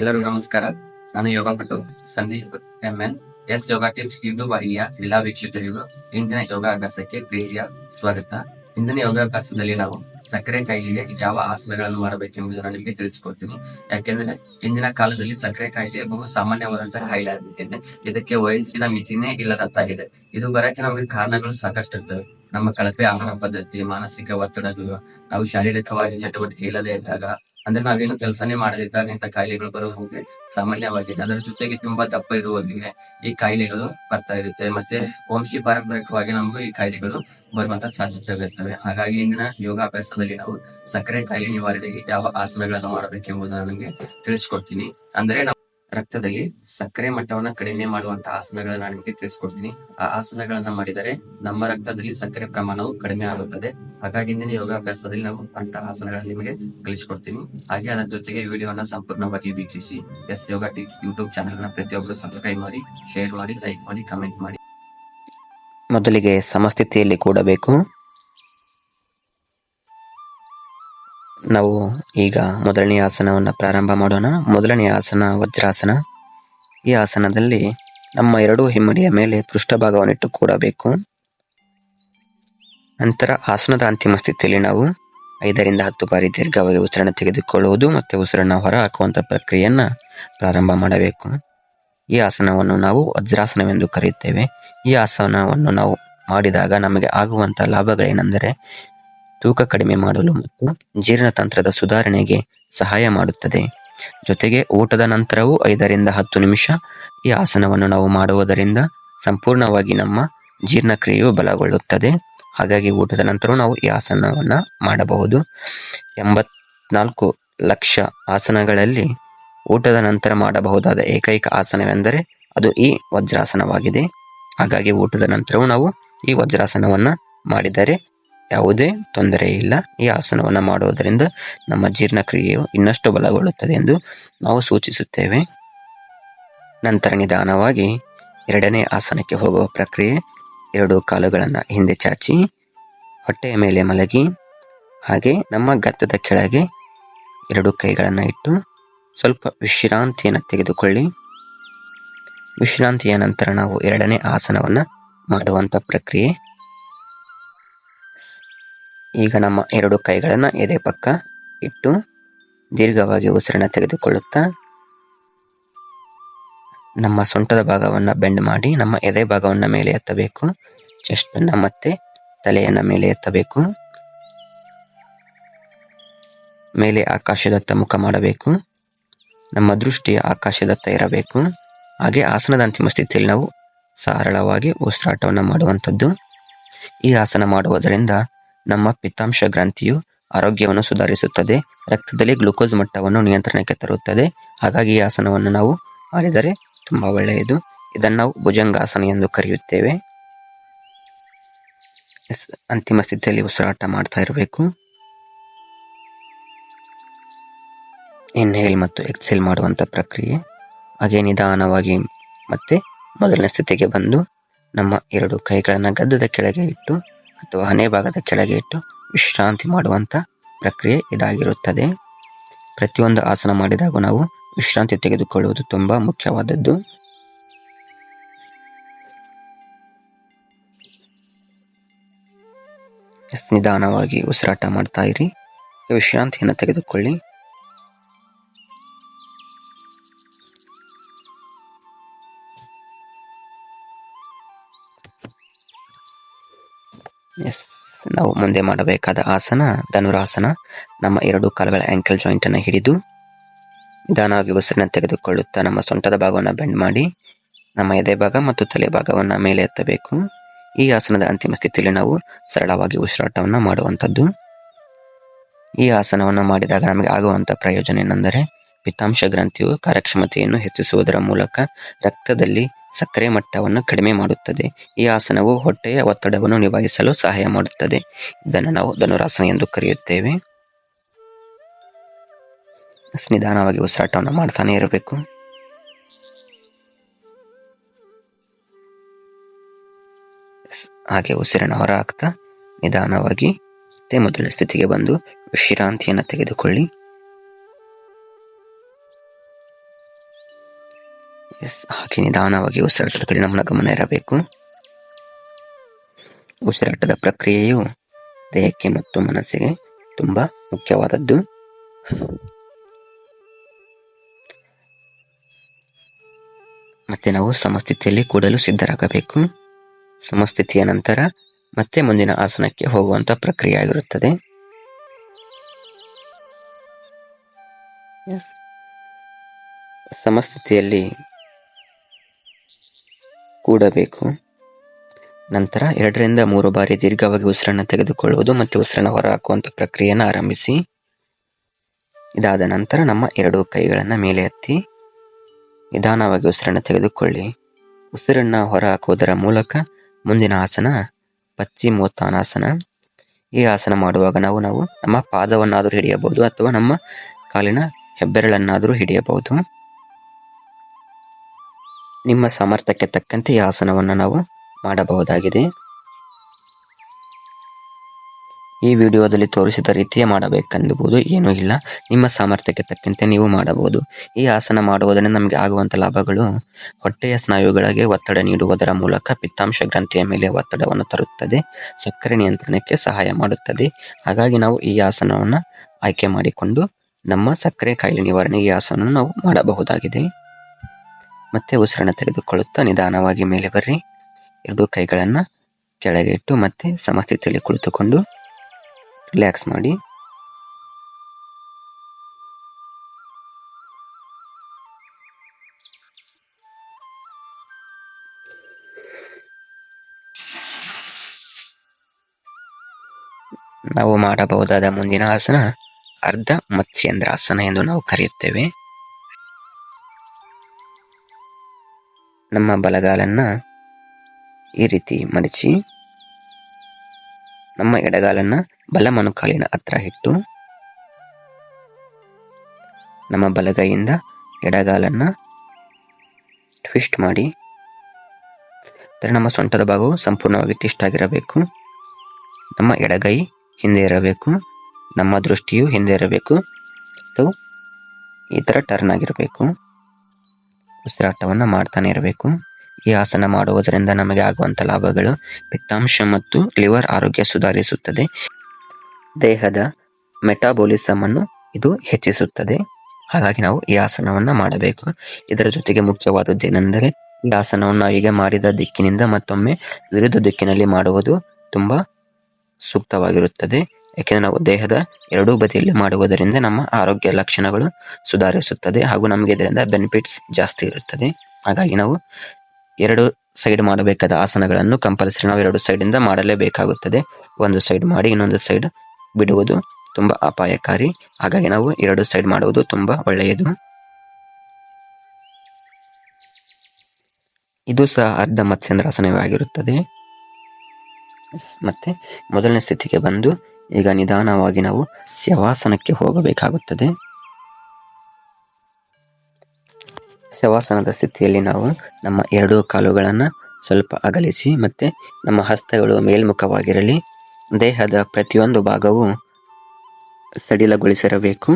ಎಲ್ಲರಿಗೂ ನಮಸ್ಕಾರ. ನಾನು ಯೋಗ ಪಟು Sandeep M N S yoga tips YouTube ವಾಹಿನಿಯ ಎಲ್ಲಾ ವೀಕ್ಷಕರಿಗೂ ಇಂದಿನ ಯೋಗಾಭ್ಯಾಸಕ್ಕೆ ಪ್ರೀತಿಯ ಸ್ವಾಗತ. ಇಂದಿನ ಯೋಗಾಭ್ಯಾಸದಲ್ಲಿ ನಾವು ಸಕ್ಕರೆ ಕಾಯಿಲೆಗೆ ಯಾವ ಆಸನಗಳನ್ನು ಮಾಡಬೇಕೆಂಬುದನ್ನು ನಿಮಗೆ ತಿಳಿಸಿಕೊಡ್ತೀನಿ. ಯಾಕೆಂದ್ರೆ ಇಂದಿನ ಕಾಲದಲ್ಲಿ ಸಕ್ಕರೆ ಕಾಯಿಲೆ ಬಹು ಸಾಮಾನ್ಯವಾದಂತಹ ಕಾಯಿಲೆ ಆಗಿಬಿಟ್ಟಿದೆ. ಇದಕ್ಕೆ ವಯಸ್ಸಿನ ಮಿತಿನೇ ಇಲ್ಲದಂತಾಗಿದೆ. ಇದು ಬರಕ್ಕೆ ನಮಗೆ ಕಾರಣಗಳು ಸಾಕಷ್ಟು ಇರ್ತವೆ. ನಮ್ಮ ಕಳಪೆ ಆಹಾರ ಪದ್ಧತಿ, ಮಾನಸಿಕ ಒತ್ತಡಗಳು, ನಾವು ಶಾರೀರಿಕವಾಗಿ ಚಟುವಟಿಕೆ ಇಲ್ಲದೆ ಇದ್ದಾಗ ಅಂದ್ರೆ ನಾವೇನು ಕೆಲಸನೇ ಮಾಡದಿದ್ದಾಗ ಇಂಥ ಕಾಯಿಲೆಗಳು ಬರೋದು ಸಾಮಾನ್ಯವಾಗಿದೆ ಅದರ ಜೊತೆಗೆ ತುಂಬಾ ದಪ್ಪ ಇರುವವರಿಗೆ ಈ ಕಾಯಿಲೆಗಳು ಬರ್ತಾ ಇರುತ್ತೆ. ಮತ್ತೆ ವಂಶಿ ಪಾರಂಪರಿಕವಾಗಿ ನಮಗೂ ಈ ಕಾಯಿಲೆಗಳು ಬರುವಂತ ಸಾಧ್ಯತೆಗಳಿರ್ತವೆ ಹಾಗಾಗಿ ಇಂದಿನ ಯೋಗಾಭ್ಯಾಸದಲ್ಲಿ ನಾವು ಸಕ್ಕರೆ ಕಾಯಿಲೆ ನಿವಾರಣೆಗೆ ಯಾವ ಆಸನಗಳನ್ನು ಮಾಡಬೇಕೆಂಬುದನ್ನು ನಮಗೆ ತಿಳಿಸ್ಕೊಡ್ತೀನಿ. ಅಂದ್ರೆ ರಕ್ತದಲ್ಲಿ ಸಕ್ಕರೆ ಮಟ್ಟವನ್ನು ಕಡಿಮೆ ಮಾಡುವಂತಹ ಆಸನಗಳನ್ನ ನಾನು ನಿಮಗೆ ತಿಳಿಸ್ಕೊಡ್ತೀನಿ. ಆ ಆಸನಗಳನ್ನ ಮಾಡಿದರೆ ನಮ್ಮ ರಕ್ತದಲ್ಲಿ ಸಕ್ಕರೆ ಪ್ರಮಾಣವು ಕಡಿಮೆ ಆಗುತ್ತದೆ. ಹಾಗಾಗಿ ಇಂದಿನ ಯೋಗಾಭ್ಯಾಸದಲ್ಲಿ ನಾವು ಅಂತಹ ಆಸನಗಳನ್ನ ನಿಮಗೆ ಕಲಿಸ್ಕೊಡ್ತೀನಿ. ಹಾಗೆ ಅದರ ಜೊತೆಗೆ ವಿಡಿಯೋನ ಸಂಪೂರ್ಣವಾಗಿ ವೀಕ್ಷಿಸಿ. ಎಸ್ ಯೋಗ ಟಿಪ್ಸ್ ಯೂಟ್ಯೂಬ್ ಚಾನೆಲ್ನ ಪ್ರತಿಯೊಬ್ಬರು ಸಬ್ಸ್ಕ್ರೈಬ್ ಮಾಡಿ, ಶೇರ್ ಮಾಡಿ, ಲೈಕ್ ಮಾಡಿ, ಕಮೆಂಟ್ ಮಾಡಿ. ಮೊದಲಿಗೆ ಸಮಸ್ಥಿತಿಯಲ್ಲಿ ಕೂಡಬೇಕು. ನಾವು ಈಗ ಮೊದಲನೇ ಆಸನವನ್ನು ಪ್ರಾರಂಭ ಮಾಡೋಣ. ಮೊದಲನೇ ಆಸನ, ವಜ್ರಾಸನ. ಈ ಆಸನದಲ್ಲಿ ನಮ್ಮ ಎರಡೂ ಹಿಮ್ಮಡಿಯ ಮೇಲೆ ಪೃಷ್ಠಭಾಗವನ್ನಿಟ್ಟು ಕೂಡಬೇಕು. ನಂತರ ಆಸನದ ಅಂತಿಮ ಸ್ಥಿತಿಯಲ್ಲಿ ನಾವು ಐದರಿಂದ ಹತ್ತು ಬಾರಿ ದೀರ್ಘವಾಗಿ ಉಸಿರನ್ನು ತೆಗೆದುಕೊಳ್ಳುವುದು ಮತ್ತು ಉಸಿರನ್ನು ಹೊರ ಹಾಕುವಂಥ ಪ್ರಕ್ರಿಯೆಯನ್ನು ಪ್ರಾರಂಭ ಮಾಡಬೇಕು. ಈ ಆಸನವನ್ನು ನಾವು ವಜ್ರಾಸನವೆಂದು ಕರೆಯುತ್ತೇವೆ. ಈ ಆಸನವನ್ನು ನಾವು ಮಾಡಿದಾಗ ನಮಗೆ ಆಗುವಂಥ ಲಾಭಗಳೇನೆಂದರೆ ತೂಕ ಕಡಿಮೆ ಮಾಡಲು ಮತ್ತು ಜೀರ್ಣತಂತ್ರದ ಸುಧಾರಣೆಗೆ ಸಹಾಯ ಮಾಡುತ್ತದೆ. ಜೊತೆಗೆ ಊಟದ ನಂತರವೂ ಐದರಿಂದ ಹತ್ತು ನಿಮಿಷ ಈ ಆಸನವನ್ನು ನಾವು ಮಾಡುವುದರಿಂದ ಸಂಪೂರ್ಣವಾಗಿ ನಮ್ಮ ಜೀರ್ಣಕ್ರಿಯೆಯು ಬಲಗೊಳ್ಳುತ್ತದೆ. ಹಾಗಾಗಿ ಊಟದ ನಂತರ ನಾವು ಈ ಆಸನವನ್ನು ಮಾಡಬಹುದು. ಎಂಬತ್ನಾಲ್ಕು ಲಕ್ಷ ಆಸನಗಳಲ್ಲಿ ಊಟದ ನಂತರ ಮಾಡಬಹುದಾದ ಏಕೈಕ ಆಸನವೆಂದರೆ ಅದು ಈ ವಜ್ರಾಸನವಾಗಿದೆ. ಹಾಗಾಗಿ ಊಟದ ನಂತರವೂ ನಾವು ಈ ವಜ್ರಾಸನವನ್ನು ಮಾಡಿದರೆ ಯಾವುದೇ ತೊಂದರೆ ಇಲ್ಲ. ಈ ಆಸನವನ್ನು ಮಾಡುವುದರಿಂದ ನಮ್ಮ ಜೀರ್ಣಕ್ರಿಯೆಯು ಇನ್ನಷ್ಟು ಬಲಗೊಳ್ಳುತ್ತದೆ ಎಂದು ನಾವು ಸೂಚಿಸುತ್ತೇವೆ. ನಂತರ ನಿಧಾನವಾಗಿ ಎರಡನೇ ಆಸನಕ್ಕೆ ಹೋಗುವ ಪ್ರಕ್ರಿಯೆ ಎರಡು ಕಾಲುಗಳನ್ನು ಹಿಂದೆ ಚಾಚಿ, ಹೊಟ್ಟೆಯ ಮೇಲೆ ಮಲಗಿ, ಹಾಗೆ ನಮ್ಮ ಗತ್ತದ ಕೆಳಗೆ ಎರಡು ಕೈಗಳನ್ನು ಇಟ್ಟು ಸ್ವಲ್ಪ ವಿಶ್ರಾಂತಿಯನ್ನು ತೆಗೆದುಕೊಳ್ಳಿ. ವಿಶ್ರಾಂತಿಯ ನಂತರ ನಾವು ಎರಡನೇ ಆಸನವನ್ನು ಮಾಡುವಂಥ ಪ್ರಕ್ರಿಯೆ ಈಗ ನಮ್ಮ ಎರಡು ಕೈಗಳನ್ನು ಎದೆ ಪಕ್ಕ ಇಟ್ಟು ದೀರ್ಘವಾಗಿ ಉಸಿರನ್ನು ತೆಗೆದುಕೊಳ್ಳುತ್ತಾ ನಮ್ಮ ಸೊಂಟದ ಭಾಗವನ್ನು ಬೆಂಡ್ ಮಾಡಿ ನಮ್ಮ ಎದೆ ಭಾಗವನ್ನು ಮೇಲೆ ಎತ್ತಬೇಕು. ಚೆಸ್ಟನ್ನು ಮತ್ತೆ ತಲೆಯನ್ನು ಮೇಲೆ ಎತ್ತಬೇಕು. ಮೇಲೆ ಆಕಾಶದತ್ತ ಮುಖ ಮಾಡಬೇಕು. ನಮ್ಮ ದೃಷ್ಟಿ ಆಕಾಶದತ್ತ ಇರಬೇಕು. ಹಾಗೆ ಆಸನದ ಅಂತಿಮ ಸ್ಥಿತಿಯಲ್ಲಿ ನಾವು ಸರಳವಾಗಿ ಉಸಿರಾಟವನ್ನು ಮಾಡುವಂಥದ್ದು. ಈ ಆಸನ ಮಾಡುವುದರಿಂದ ನಮ್ಮ ಪಿತ್ತಾಂಶ ಗ್ರಂಥಿಯು ಆರೋಗ್ಯವನ್ನು ಸುಧಾರಿಸುತ್ತದೆ, ರಕ್ತದಲ್ಲಿ ಗ್ಲೂಕೋಸ್ ಮಟ್ಟವನ್ನು ನಿಯಂತ್ರಣಕ್ಕೆ ತರುತ್ತದೆ. ಹಾಗಾಗಿ ಈ ಆಸನವನ್ನು ನಾವು ಮಾಡಿದರೆ ತುಂಬಾ ಒಳ್ಳೆಯದು. ಇದನ್ನು ನಾವು ಭುಜಂಗಾಸನ ಎಂದು ಕರೆಯುತ್ತೇವೆ. ಅಂತಿಮ ಸ್ಥಿತಿಯಲ್ಲಿ ಉಸಿರಾಟ ಮಾಡ್ತಾ ಇರಬೇಕು. ಇನ್ಹೇಲ್ ಮತ್ತು ಎಕ್ಸೆಲ್ ಮಾಡುವಂಥ ಪ್ರಕ್ರಿಯೆ. ಹಾಗೆ ನಿಧಾನವಾಗಿ ಮತ್ತೆ ಮೊದಲನೇ ಸ್ಥಿತಿಗೆ ಬಂದು ನಮ್ಮ ಎರಡು ಕೈಗಳನ್ನು ಗದ್ದದ ಕೆಳಗೆ ಇಟ್ಟು ಅಥವಾ ಹಣೆ ಭಾಗದ ಕೆಳಗೆ ಇಟ್ಟು ವಿಶ್ರಾಂತಿ ಮಾಡುವಂತ ಪ್ರಕ್ರಿಯೆ ಇದಾಗಿರುತ್ತದೆ. ಪ್ರತಿಯೊಂದು ಆಸನ ಮಾಡಿದಾಗ ನಾವು ವಿಶ್ರಾಂತಿ ತೆಗೆದುಕೊಳ್ಳುವುದು ತುಂಬ ಮುಖ್ಯವಾದದ್ದು. ನಿಧಾನವಾಗಿ ಉಸಿರಾಟ ಮಾಡ್ತಾ ಇರಿ. ವಿಶ್ರಾಂತಿಯನ್ನು ತೆಗೆದುಕೊಳ್ಳಿ. ಎಸ್ ನಾವು ಮುಂದೆ ಮಾಡಬೇಕಾದ ಆಸನ, ಧನುರಾಸನ, ನಮ್ಮ ಎರಡು ಕಾಲುಗಳ ಜಾಯಿಂಟ್ ಅನ್ನು ಹಿಡಿದು, ನಿಧಾನವಾಗಿ ಉಸಿರನ್ನು ತೆಗೆದುಕೊಳ್ಳುತ್ತಾ ನಮ್ಮ ಸೊಂಟದ ಭಾಗವನ್ನು ಬೆಂಡ್ ಮಾಡಿ, ನಮ್ಮ ಎದೆ ಭಾಗ ಮತ್ತು ತಲೆ ಭಾಗವನ್ನು ಮೇಲೆ ಎತ್ತಬೇಕು. ಈ ಆಸನದ ಅಂತಿಮ ಸ್ಥಿತಿಯಲ್ಲಿ ನಾವು ಸರಳವಾಗಿ ಉಸಿರಾಟವನ್ನು ಮಾಡುವಂಥದ್ದು. ಈ ಆಸನವನ್ನು ಮಾಡಿದಾಗ ನಮಗೆ ಆಗುವಂಥ ಪ್ರಯೋಜನ ಏನೆಂದರೆ ಪಿತ್ತಾಂಶ ಗ್ರಂಥಿಯು ಕಾರ್ಯಕ್ಷಮತೆಯನ್ನು ಹೆಚ್ಚಿಸುವುದರ ಮೂಲಕ ರಕ್ತದಲ್ಲಿ ಸಕ್ಕರೆ ಮಟ್ಟವನ್ನು ಕಡಿಮೆ ಮಾಡುತ್ತದೆ. ಈ ಆಸನವು ಹೊಟ್ಟೆಯ ಒತ್ತಡವನ್ನು ನಿಭಾಯಿಸಲು ಸಹಾಯ ಮಾಡುತ್ತದೆ. ಇದನ್ನು ನಾವು ಧನುರಾಸನ ಎಂದು ಕರೆಯುತ್ತೇವೆ. ನಿಧಾನವಾಗಿ ಉಸಿರಾಟವನ್ನು ಮಾಡ್ತಾನೆ ಇರಬೇಕು. ಹಾಗೆ ಉಸಿರನ್ನು ಹೊರ ಹಾಕ್ತಾ ನಿಧಾನವಾಗಿ ಮತ್ತೆ ಮೊದಲ ಸ್ಥಿತಿಗೆ ಬಂದು ವಿಶ್ರಾಂತಿಯನ್ನು ತೆಗೆದುಕೊಳ್ಳಿ. ಎಸ್ ಹಾಗೆ ನಿಧಾನವಾಗಿ ಉಸಿರಾಟದ ಕಡೆ ನಮ್ಮ ಗಮನ ಇರಬೇಕು. ಉಸಿರಾಟದ ಪ್ರಕ್ರಿಯೆಯು ದೇಹಕ್ಕೆ ಮತ್ತು ಮನಸ್ಸಿಗೆ ತುಂಬಾ ಮುಖ್ಯವಾದದ್ದು. ಮತ್ತೆ ನಾವು ಸಮಸ್ಥಿತಿಯಲ್ಲಿ ಕೂಡಲು ಸಿದ್ಧರಾಗಬೇಕು. ಸಮಸ್ಥಿತಿಯ ನಂತರ ಮತ್ತೆ ಮುಂದಿನ ಆಸನಕ್ಕೆ ಹೋಗುವಂತ ಪ್ರಕ್ರಿಯೆ ಆಗಿರುತ್ತದೆ ಸಮಸ್ಥಿತಿಯಲ್ಲಿ ಕೂಡಬೇಕು. ನಂತರ ಎರಡರಿಂದ ಮೂರು ಬಾರಿ ದೀರ್ಘವಾಗಿ ಉಸಿರನ್ನು ತೆಗೆದುಕೊಳ್ಳುವುದು ಮತ್ತು ಉಸಿರನ್ನು ಹೊರಹಾಕುವಂಥ ಪ್ರಕ್ರಿಯೆಯನ್ನು ಆರಂಭಿಸಿ. ಇದಾದ ನಂತರ ನಮ್ಮ ಎರಡು ಕೈಗಳನ್ನು ಮೇಲೆ ಎತ್ತಿ ನಿಧಾನವಾಗಿ ಉಸಿರನ್ನು ತೆಗೆದುಕೊಳ್ಳಿ. ಉಸಿರನ್ನ ಹೊರಹಾಕುವುದರ ಮೂಲಕ ಮುಂದಿನ ಆಸನ ಪಶ್ಚಿಮೋತ್ತಾನಾಸನ ಈ ಆಸನ ಮಾಡುವಾಗ ನಾವು ನಾವು ನಮ್ಮ ಪಾದವನ್ನಾದರೂ ಹಿಡಿಯಬಹುದು ಅಥವಾ ನಮ್ಮ ಕಾಲಿನ ಹೆಬ್ಬೆರಳನ್ನಾದರೂ ಹಿಡಿಯಬಹುದು. ನಿಮ್ಮ ಸಾಮರ್ಥ್ಯಕ್ಕೆ ತಕ್ಕಂತೆ ಈ ಆಸನವನ್ನು ನಾವು ಮಾಡಬಹುದಾಗಿದೆ. ಈ ವಿಡಿಯೋದಲ್ಲಿ ತೋರಿಸಿದ ರೀತಿಯೇ ಮಾಡಬೇಕೆಂಬುದು ಏನೂ ಇಲ್ಲ. ನಿಮ್ಮ ಸಾಮರ್ಥ್ಯಕ್ಕೆ ತಕ್ಕಂತೆ ನೀವು ಮಾಡಬಹುದು. ಈ ಆಸನ ಮಾಡುವುದರಿಂದ ನಮಗೆ ಆಗುವಂಥ ಲಾಭಗಳು ಹೊಟ್ಟೆಯ ಸ್ನಾಯುಗಳಿಗೆ ಒತ್ತಡ ನೀಡುವುದರ ಮೂಲಕ ಪಿತ್ತಾಂಶ ಗ್ರಂಥಿಯ ಮೇಲೆ ಒತ್ತಡವನ್ನು ತರುತ್ತದೆ. ಸಕ್ಕರೆ ನಿಯಂತ್ರಣಕ್ಕೆ ಸಹಾಯ ಮಾಡುತ್ತದೆ. ಹಾಗಾಗಿ ನಾವು ಈ ಆಸನವನ್ನು ಆಯ್ಕೆ ಮಾಡಿಕೊಂಡು ನಮ್ಮ ಸಕ್ಕರೆ ಕಾಯಿಲೆ ನಿವಾರಣೆಗೆ ಆಸನವನ್ನು ನಾವು ಮಾಡಬಹುದಾಗಿದೆ. ಮತ್ತೆ ಉಸಿರನ್ನು ತೆಗೆದುಕೊಳ್ಳುತ್ತಾ ನಿಧಾನವಾಗಿ ಮೇಲೆ ಬರ್ರಿ. ಎರಡು ಕೈಗಳನ್ನು ಕೆಳಗೆ ಇಟ್ಟು ಮತ್ತೆ ಸಮಸ್ಥಿತಿಯಲ್ಲಿ ಕುಳಿತುಕೊಂಡು ರಿಲ್ಯಾಕ್ಸ್ ಮಾಡಿ. ನಾವು ಮಾಡಬಹುದಾದ ಮುಂದಿನ ಆಸನ ಅರ್ಧ ಮತ್ಸ್ಯೇಂದ್ರಾಸನ ಎಂದು ನಾವು ಕರೆಯುತ್ತೇವೆ. ನಮ್ಮ ಬಲಗಾಲನ್ನ ಈ ರೀತಿ ಮಡಚಿ, ನಮ್ಮ ಎಡಗಾಲನ್ನ ಬಲ ಮೊಣಕಾಲಿನ ಹತ್ರ ಇಟ್ಟು, ನಮ್ಮ ಬಲಗೈಯಿಂದ ಎಡಗಾಲನ್ನ ಟ್ವಿಸ್ಟ್ ಮಾಡಿ, ಅಂದರೆ ನಮ್ಮ ಸೊಂಟದ ಭಾಗವು ಸಂಪೂರ್ಣವಾಗಿ ಟ್ವಿಸ್ಟ್ ಆಗಿರಬೇಕು. ನಮ್ಮ ಎಡಗೈ ಹಿಂದೆ ಇರಬೇಕು. ನಮ್ಮ ದೃಷ್ಟಿಯು ಹಿಂದೆ ಇರಬೇಕು. ಮತ್ತು ಈ ಥರ ಟರ್ನ್ ಆಗಿರಬೇಕು. ಉಸಿರಾಟವನ್ನು ಮಾಡ್ತಾನೆ ಇರಬೇಕು. ಈ ಆಸನ ಮಾಡುವುದರಿಂದ ನಮಗೆ ಆಗುವಂಥ ಲಾಭಗಳು ಪಿತ್ತಾಂಶ ಮತ್ತು ಲಿವರ್ ಆರೋಗ್ಯ ಸುಧಾರಿಸುತ್ತದೆ. ದೇಹದ ಮೆಟಾಬೋಲಿಸಮ್ ಅನ್ನು ಇದು ಹೆಚ್ಚಿಸುತ್ತದೆ. ಹಾಗಾಗಿ ನಾವು ಈ ಆಸನವನ್ನು ಮಾಡಬೇಕು. ಇದರ ಜೊತೆಗೆ ಮುಖ್ಯವಾದದ್ದೇನೆಂದರೆ ಈ ಆಸನವನ್ನು ನಾವೀಗ ಮಾಡಿದ ದಿಕ್ಕಿನಿಂದ ಮತ್ತೊಮ್ಮೆ ವಿರುದ್ಧ ದಿಕ್ಕಿನಲ್ಲಿ ಮಾಡುವುದು ತುಂಬಾ ಸೂಕ್ತವಾಗಿರುತ್ತದೆ. ಯಾಕೆಂದರೆ ನಾವು ದೇಹದ ಎರಡೂ ಬದಿಯಲ್ಲಿ ಮಾಡುವುದರಿಂದ ನಮ್ಮ ಆರೋಗ್ಯ ಲಕ್ಷಣಗಳು ಸುಧಾರಿಸುತ್ತದೆ ಹಾಗೂ ನಮಗೆ ಇದರಿಂದ ಬೆನಿಫಿಟ್ಸ್ ಜಾಸ್ತಿ ಇರುತ್ತದೆ. ಹಾಗಾಗಿ ನಾವು ಎರಡು ಸೈಡ್ ಮಾಡಬೇಕಾದ ಆಸನಗಳನ್ನು ಕಂಪಲ್ಸರಿ ನಾವು ಎರಡು ಸೈಡಿಂದ ಮಾಡಲೇಬೇಕಾಗುತ್ತದೆ. ಒಂದು ಸೈಡ್ ಮಾಡಿ ಇನ್ನೊಂದು ಸೈಡ್ ಬಿಡುವುದು ತುಂಬಾ ಅಪಾಯಕಾರಿ. ಹಾಗಾಗಿ ನಾವು ಎರಡು ಸೈಡ್ ಮಾಡುವುದು ತುಂಬಾ ಒಳ್ಳೆಯದು. ಇದು ಸಹ ಅರ್ಧ ಮತ್ಸ್ಯಂದ್ರಾಸನವಾಗಿರುತ್ತದೆ ಮತ್ತೆ ಮೊದಲನೇ ಸ್ಥಿತಿಗೆ ಬಂದು ಈಗ ನಿಧಾನವಾಗಿ ನಾವು ಶವಾಸನಕ್ಕೆ ಹೋಗಬೇಕಾಗುತ್ತದೆ. ಶವಾಸನದ ಸ್ಥಿತಿಯಲ್ಲಿ ನಾವು ನಮ್ಮ ಎರಡೂ ಕಾಲುಗಳನ್ನು ಸ್ವಲ್ಪ ಅಗಲಿಸಿ ಮತ್ತೆ ನಮ್ಮ ಹಸ್ತಗಳು ಮೇಲ್ಮುಖವಾಗಿರಲಿ. ದೇಹದ ಪ್ರತಿಯೊಂದು ಭಾಗವು ಸಡಿಲಗೊಳಿಸಿರಬೇಕು.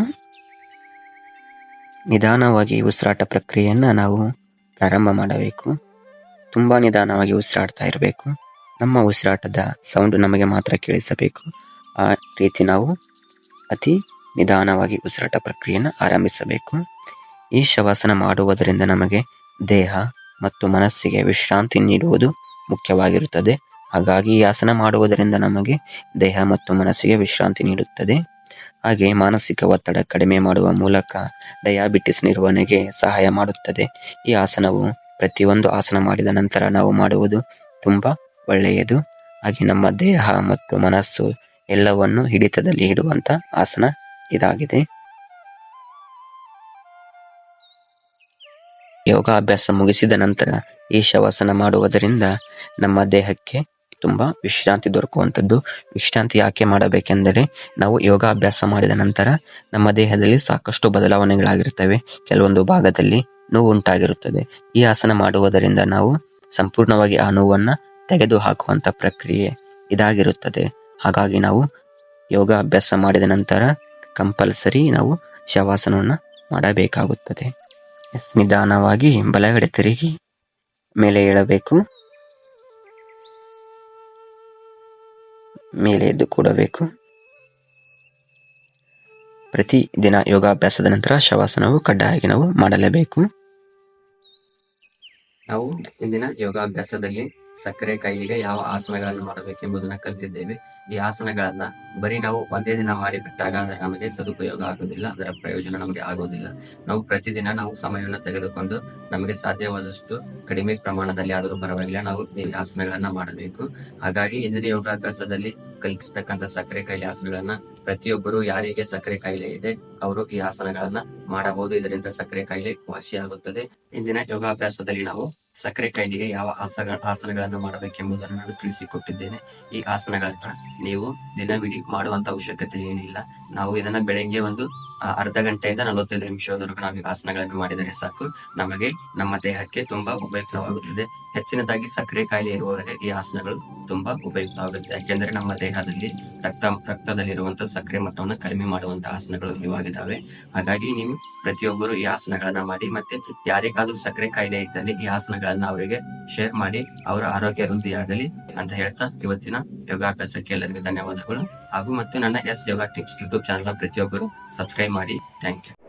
ನಿಧಾನವಾಗಿ ಉಸಿರಾಟ ಪ್ರಕ್ರಿಯೆಯನ್ನು ನಾವು ಪ್ರಾರಂಭ ಮಾಡಬೇಕು. ತುಂಬಾ ನಿಧಾನವಾಗಿ ಉಸಿರಾಡ್ತಾ ಇರಬೇಕು. ನಮ್ಮ ಉಸಿರಾಟದ ಸೌಂಡ್ ನಮಗೆ ಮಾತ್ರ ಕೇಳಿಸಬೇಕು. ಆ ರೀತಿ ನಾವು ಅತಿ ನಿಧಾನವಾಗಿ ಉಸಿರಾಟ ಪ್ರಕ್ರಿಯೆಯನ್ನು ಆರಂಭಿಸಬೇಕು. ಈ ಶವಾಸನ ಮಾಡುವುದರಿಂದ ನಮಗೆ ದೇಹ ಮತ್ತು ಮನಸ್ಸಿಗೆ ವಿಶ್ರಾಂತಿ ನೀಡುವುದು ಮುಖ್ಯವಾಗಿರುತ್ತದೆ. ಹಾಗಾಗಿ ಈ ಆಸನ ಮಾಡುವುದರಿಂದ ನಮಗೆ ದೇಹ ಮತ್ತು ಮನಸ್ಸಿಗೆ ವಿಶ್ರಾಂತಿ ನೀಡುತ್ತದೆ. ಹಾಗೆ ಮಾನಸಿಕ ಒತ್ತಡ ಕಡಿಮೆ ಮಾಡುವ ಮೂಲಕ ಡಯಾಬಿಟಿಸ್ ನಿರ್ವಹಣೆಗೆ ಸಹಾಯ ಮಾಡುತ್ತದೆ. ಈ ಆಸನವು ಪ್ರತಿಯೊಂದು ಆಸನ ಮಾಡಿದ ನಂತರ ನಾವು ಮಾಡುವುದು ತುಂಬಾ ಒಳ್ಳೆಯದು. ಹಾಗೆ ನಮ್ಮ ದೇಹ ಮತ್ತು ಮನಸ್ಸು ಎಲ್ಲವನ್ನು ಹಿಡಿತದಲ್ಲಿ ಇಡುವಂತ ಆಸನ ಇದಾಗಿದೆ. ಯೋಗಾಭ್ಯಾಸ ಮುಗಿಸಿದ ನಂತರ ಈ ಶವಾಸನ ಮಾಡುವುದರಿಂದ ನಮ್ಮ ದೇಹಕ್ಕೆ ತುಂಬಾ ವಿಶ್ರಾಂತಿ ದೊರಕುವಂಥದ್ದು. ವಿಶ್ರಾಂತಿ ಯಾಕೆ ಮಾಡಬೇಕೆಂದರೆ ನಾವು ಯೋಗಾಭ್ಯಾಸ ಮಾಡಿದ ನಂತರ ನಮ್ಮ ದೇಹದಲ್ಲಿ ಸಾಕಷ್ಟು ಬದಲಾವಣೆಗಳಾಗಿರುತ್ತವೆ. ಕೆಲವೊಂದು ಭಾಗದಲ್ಲಿ ನೋವು ಉಂಟಾಗಿರುತ್ತದೆ ಈ ಆಸನ ಮಾಡುವುದರಿಂದ ನಾವು ಸಂಪೂರ್ಣವಾಗಿ ಆ ನೋವನ್ನು ತೆಗೆದುಹಾಕುವಂಥ ಪ್ರಕ್ರಿಯೆ ಇದಾಗಿರುತ್ತದೆ. ಹಾಗಾಗಿ ನಾವು ಯೋಗ ಅಭ್ಯಾಸ ಮಾಡಿದ ನಂತರ ಕಂಪಲ್ಸರಿ ನಾವು ಶವಾಸನವನ್ನು ಮಾಡಬೇಕಾಗುತ್ತದೆ. ನಿಧಾನವಾಗಿ ಬಲಗಡೆ ತಿರುಗಿ ಮೇಲೆ ಏಳಬೇಕು. ಮೇಲೆ ಎದ್ದು ಕೂಡಬೇಕು. ಪ್ರತಿ ದಿನ ಯೋಗಾಭ್ಯಾಸದ ನಂತರ ಶವಾಸನವು ಕಡ್ಡಾಯವಾಗಿ ನಾವು ಮಾಡಲೇಬೇಕು. ನಾವು ಇಂದಿನ ಯೋಗಾಭ್ಯಾಸದಲ್ಲಿ ಸಕ್ಕರೆ ಕಾಯಿಲೆಗೆ ಯಾವ ಆಸನಗಳನ್ನು ಮಾಡಬೇಕೆಂಬುದನ್ನು ಕಲಿತಿದ್ದೇವೆ. ಈ ಆಸನಗಳನ್ನ ಬರೀ ನಾವು ಒಂದೇ ದಿನ ಮಾಡಿಬಿಟ್ಟಾಗ ಅದರ ನಮಗೆ ಸದುಪಯೋಗ ಆಗೋದಿಲ್ಲ, ಅದರ ಪ್ರಯೋಜನ ನಮಗೆ ಆಗೋದಿಲ್ಲ. ನಾವು ಪ್ರತಿದಿನ ನಾವು ಸಮಯವನ್ನು ತೆಗೆದುಕೊಂಡು ನಮಗೆ ಸಾಧ್ಯವಾದಷ್ಟು ಕಡಿಮೆ ಪ್ರಮಾಣದಲ್ಲಿ ಆದರೂ ಪರವಾಗಿಲ್ಲ, ನಾವು ಈ ಆಸನಗಳನ್ನ ಮಾಡಬೇಕು. ಹಾಗಾಗಿ ಇಂದಿನ ಯೋಗಾಭ್ಯಾಸದಲ್ಲಿ ಕಲಿತಿರ್ತಕ್ಕಂಥ ಸಕ್ಕರೆ ಕಾಯಿಲೆ ಆಸನಗಳನ್ನ ಪ್ರತಿಯೊಬ್ಬರು ಯಾರಿಗೆ ಸಕ್ಕರೆ ಕಾಯಿಲೆ ಇದೆ, ಅವರು ಈ ಆಸನಗಳನ್ನ ಮಾಡಬಹುದು. ಇದರಿಂದ ಸಕ್ಕರೆ ಕಾಯಿಲೆ ವಾಸಿಯಾಗುತ್ತದೆ. ಇಂದಿನ ಯೋಗಾಭ್ಯಾಸದಲ್ಲಿ ನಾವು ಸಕ್ಕರೆ ಕಾಯಿಲೆಗೆ ಯಾವ ಆಸನ, ಆಸನಗಳನ್ನು ಮಾಡಬೇಕೆಂಬುದನ್ನು ನಾನು ತಿಳಿಸಿಕೊಟ್ಟಿದ್ದೇನೆ. ಈ ಆಸನಗಳನ್ನ ನೀವು ದಿನವಿಡೀ ಮಾಡುವಂತ ಅವಶ್ಯಕತೆ ಏನಿಲ್ಲ. ನಾವು ಇದನ್ನ ಬೆಳಗ್ಗೆ ಒಂದು ಅರ್ಧ ಗಂಟೆಯಿಂದ ನಲವತ್ತೈದು ನಿಮಿಷದವರೆಗೂ ನಾವು ಆಸನಗಳನ್ನು ಮಾಡಿದರೆ ಸಾಕು. ನಮಗೆ ನಮ್ಮ ದೇಹಕ್ಕೆ ತುಂಬಾ ಉಪಯುಕ್ತವಾಗುತ್ತದೆ. ಹೆಚ್ಚಿನದಾಗಿ ಸಕ್ಕರೆ ಕಾಯಿಲೆ ಇರುವವರೆಗೆ ಈ ಆಸನಗಳು ತುಂಬಾ ಉಪಯುಕ್ತವಾಗುತ್ತದೆ. ಯಾಕೆಂದ್ರೆ ನಮ್ಮ ದೇಹದಲ್ಲಿ ರಕ್ತ ರಕ್ತದಲ್ಲಿರುವಂತಹ ಸಕ್ಕರೆ ಮಟ್ಟವನ್ನು ಕಡಿಮೆ ಮಾಡುವಂತಹ ಆಸನಗಳು ಇವಾಗಿದ್ದಾವೆ. ಹಾಗಾಗಿ ನೀವು ಪ್ರತಿಯೊಬ್ಬರು ಈ ಆಸನಗಳನ್ನ ಮಾಡಿ ಮತ್ತೆ ಯಾರಿಗಾದ್ರೂ ಸಕ್ಕರೆ ಕಾಯಿಲೆ ಇದ್ದಲ್ಲಿ ಈ ಆಸನಗಳನ್ನ ಅವರಿಗೆ ಶೇರ್ ಮಾಡಿ ಅವರ ಆರೋಗ್ಯ ವೃದ್ಧಿಯಾಗಲಿ ಅಂತ ಹೇಳ್ತಾ ಇವತ್ತಿನ ಯೋಗಾಭ್ಯಾಸಕ್ಕೆ ಎಲ್ಲರಿಗೂ ಧನ್ಯವಾದಗಳು. ಹಾಗೂ ಮತ್ತು ನನ್ನ S yoga tips YouTube channel ಪ್ರತಿಯೊಬ್ಬರು ಸಬ್ಸ್ಕ್ರೈಬ್ ಮಾಡಿ. Thank you